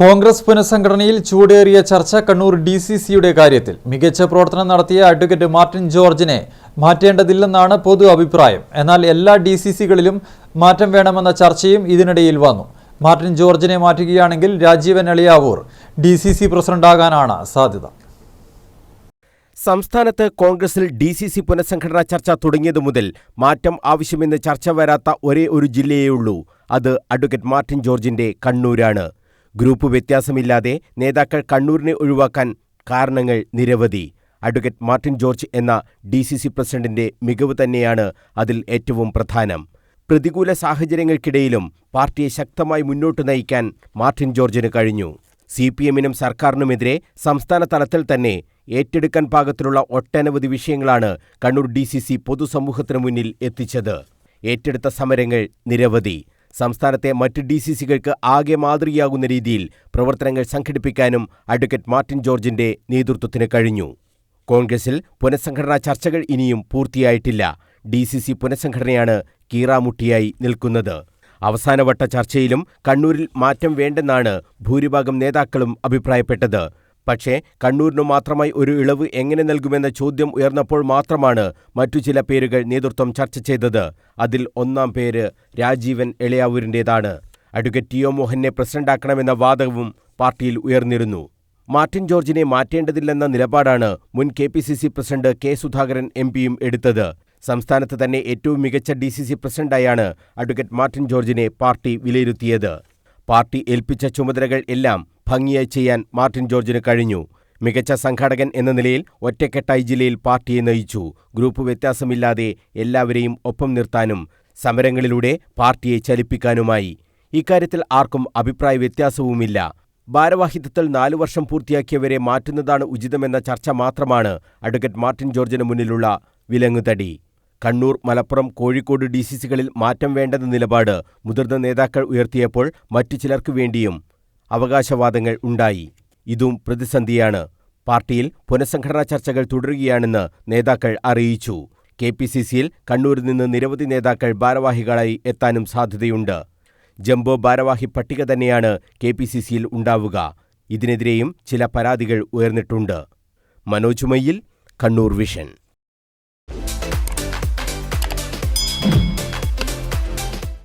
കോൺഗ്രസ് പുനഃസംഘടനയിൽ ചൂടേറിയ ചർച്ച Kannur D C സിയുടെ കാര്യത്തിൽ മികച്ച പ്രവർത്തനം നടത്തിയ അഡ്വക്കേറ്റ് മാർട്ടിൻ ജോർജിനെ മാറ്റേണ്ടതില്ലെന്നാണ് പൊതു അഭിപ്രായം. എന്നാൽ എല്ലാ ഡി സി സികളിലും മാറ്റം വേണമെന്ന ചർച്ചയും ഇതിനിടയിൽ വന്നു. മാർട്ടിൻ ജോർജിനെ മാറ്റുകയാണെങ്കിൽ Rajeevan Aliyavoor D C C പ്രസിഡന്റാകാനാണ് സാധ്യത. സംസ്ഥാനത്ത് കോൺഗ്രസിൽ ഡി സി സി പുനഃസംഘടനാ ചർച്ച തുടങ്ങിയതു മുതൽ മാറ്റം ആവശ്യമെന്ന് ചർച്ച വരാത്ത ഒരേ ഒരു ജില്ലയേയുള്ളൂ. അത് അഡ്വക്കേറ്റ് മാർട്ടിൻ ജോർജിന്റെ കണ്ണൂരാണ്. ഗ്രൂപ്പ് വ്യത്യാസമില്ലാതെ നേതാക്കൾ കണ്ണൂരിനെ ഒഴിവാക്കാൻ കാരണങ്ങൾ നിരവധി. അഡ്വക്കേറ്റ് മാർട്ടിൻ ജോർജ് എന്ന ഡി സി സി പ്രസിഡന്റിന്റെ മികവ് തന്നെയാണ് അതിൽ ഏറ്റവും പ്രധാനം. പ്രതികൂല സാഹചര്യങ്ങൾക്കിടയിലും പാർട്ടിയെ ശക്തമായി മുന്നോട്ട് നയിക്കാൻ മാർട്ടിൻ ജോർജിന് കഴിഞ്ഞു. സി പി എമ്മിനും സർക്കാരിനുമെതിരെ സംസ്ഥാന തലത്തിൽ തന്നെ ഏറ്റെടുക്കാൻ പാകത്തിലുള്ള ഒട്ടനവധി വിഷയങ്ങളാണ് കണ്ണൂർ ഡി സി സി പൊതുസമൂഹത്തിനു മുന്നിൽ എത്തിച്ചത്. ഏറ്റെടുത്ത സമരങ്ങൾ നിരവധി. സംസ്ഥാനത്തെ മറ്റ് ഡി സി സികൾക്ക് ആകെ മാതൃകയാകുന്ന രീതിയിൽ പ്രവർത്തനങ്ങൾ സംഘടിപ്പിക്കാനും അഡ്വക്കേറ്റ് മാർട്ടിൻ ജോർജിന്റെ നേതൃത്വത്തിന് കഴിഞ്ഞു. കോൺഗ്രസിൽ പുനഃസംഘടനാ ചർച്ചകൾ ഇനിയും പൂർത്തിയായിട്ടില്ല. ഡി സി സി പുനഃസംഘടനയാണ് കീറാമുട്ടിയായി നിൽക്കുന്നത്. അവസാനവട്ട ചർച്ചയിലും കണ്ണൂരിൽ മാറ്റം വേണ്ടെന്നാണ് ഭൂരിഭാഗം നേതാക്കളും അഭിപ്രായപ്പെട്ടത്. പക്ഷേ കണ്ണൂരിനു മാത്രമായി ഒരു ഇളവ് എങ്ങനെ നൽകുമെന്ന ചോദ്യം ഉയർന്നപ്പോൾ മാത്രമാണ് മറ്റു ചില പേരുകൾ നേതൃത്വം ചർച്ച ചെയ്തത്. അതിൽ ഒന്നാം പേര് രാജീവൻ എളയാവൂരിന്റേതാണ് അഡ്വക്കേറ്റ് ടി ഒ മോഹനെ പ്രസിഡന്റാക്കണമെന്ന വാദവും പാർട്ടിയിൽ ഉയർന്നിരുന്നു. മാർട്ടിൻ ജോർജിനെ മാറ്റേണ്ടതില്ലെന്ന നിലപാടാണ് മുൻ K P C C president K Sudhakaran M പിയും എടുത്തത്. സംസ്ഥാനത്ത് തന്നെ ഏറ്റവും മികച്ച ഡി സി സി പ്രസിഡന്റായാണ് അഡ്വക്കേറ്റ് മാർട്ടിൻ ജോർജിനെ പാർട്ടി വിലയിരുത്തിയത്. പാർട്ടി ഏൽപ്പിച്ച ചുമതലകൾ എല്ലാം ഭംഗിയായി ചെയ്യാൻ മാർട്ടിൻ ജോർജിന് കഴിഞ്ഞു. മികച്ച സംഘാടകൻ എന്ന നിലയിൽ ഒറ്റക്കെട്ടായി ജില്ലയിൽ പാർട്ടിയെ നയിച്ചു. ഗ്രൂപ്പ് വ്യത്യാസമില്ലാതെ എല്ലാവരെയും ഒപ്പം നിർത്താനും സമരങ്ങളിലൂടെ പാർട്ടിയെ ചലിപ്പിക്കാനുമായി. ഇക്കാര്യത്തിൽ ആർക്കും അഭിപ്രായ വ്യത്യാസവുമില്ല. ഭാരവാഹിത്വത്തിൽ നാലു വർഷം പൂർത്തിയാക്കിയവരെ മാറ്റുന്നതാണ് ഉചിതമെന്ന ചർച്ച മാത്രമാണ് അഡ്വക്കേറ്റ് മാർട്ടിൻ ജോർജിന് മുന്നിലുള്ള വിലങ്ങുതടി. കണ്ണൂർ മലപ്പുറം കോഴിക്കോട് ഡി സി സികളിൽ മാറ്റം വേണ്ടെന്ന നിലപാട് മുതിർന്ന നേതാക്കൾ ഉയർത്തിയപ്പോൾ മറ്റു ചിലർക്കു വേണ്ടിയും അവകാശവാദങ്ങൾ ഉണ്ടായി. ഇതും പ്രതിസന്ധിയാണ്. പാർട്ടിയിൽ പുനഃസംഘടനാ ചർച്ചകൾ തുടരുകയാണെന്ന് നേതാക്കൾ അറിയിച്ചു. കെ പി സി സിയിൽ കണ്ണൂരിൽ നിന്ന് നിരവധി നേതാക്കൾ ഭാരവാഹികളായി എത്താനും സാധ്യതയുണ്ട്. ജംബോ ഭാരവാഹി പട്ടിക തന്നെയാണ് കെ പി സി സിയിൽ ഉണ്ടാവുക. ഇതിനെതിരെയും ചില പരാതികൾ ഉയർന്നിട്ടുണ്ട്. മനോജ് മയ്യിൽ കണ്ണൂർ വിഷൻ.